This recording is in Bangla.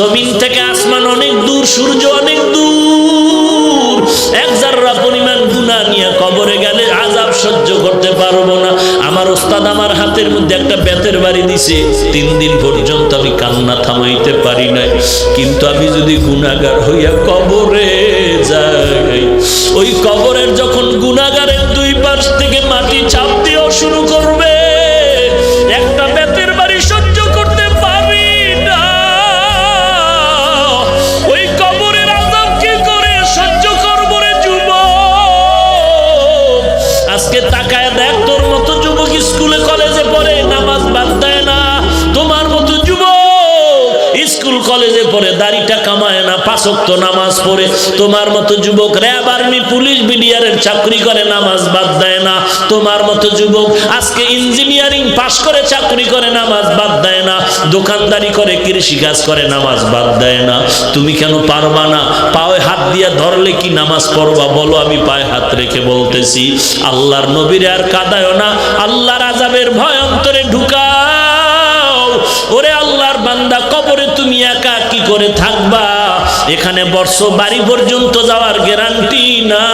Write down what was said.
জমিন থেকে আসমান অনেক দূর, সূর্য অনেক দূর। এক জাররা পরিমাণ গুণা নিয়ে কবরে গেলে আজাব সহ্য করতে পারব না। আমার ওস্তাদ আমার হাতের মধ্যে একটা বেতের বাড়ি দিছে। তিন দিন পর্যন্ত আমি কান্না থামাইতে পারি নাই। কিন্তু আমি যদি গুণাগার হইয়া কবরে যাই, ওই কবরের যখন গুণাগারের দুই পাশ থেকে মাটি চাপ পড়ে নামাজ বাদ দেয় না। তোমার মতো যুবক স্কুল, কলেজে পড়ে দাড়িটা কামায় না পাঁচক্ত নামাজ পড়ে। তোমার মতো যুবক র্যাব আর্মি, পুলিশ, বিডিআরের চাকরি করে, নামাজ বাদ দেয় না। তোমার মতো যুবক আজকে ইঞ্জিনিয়ারিং পাশ করে চাকরি করে, নামাজ বাদ দেয় না। দোকানদারি করে কৃষি কাজ করে, নামাজ বাদ দেয় না। তুমি কেন পারবা না? পায়ে হাত দিয়ে ধরলে কি নামাজ পড়বা? বলো, আমি পায়ে হাত রেখে বলতেছি, আল্লাহর নবীর আর কাদায় না। আল্লাহর আজাবের ভয় অন্তরে ঢুকাও। ওরে আল্লাহর বান্দা, কবরে তুমি একা কি করে থাকবা? এখানে বর্ষ বাড়ি পর্যন্ত যাওয়ার গ্যারান্টি না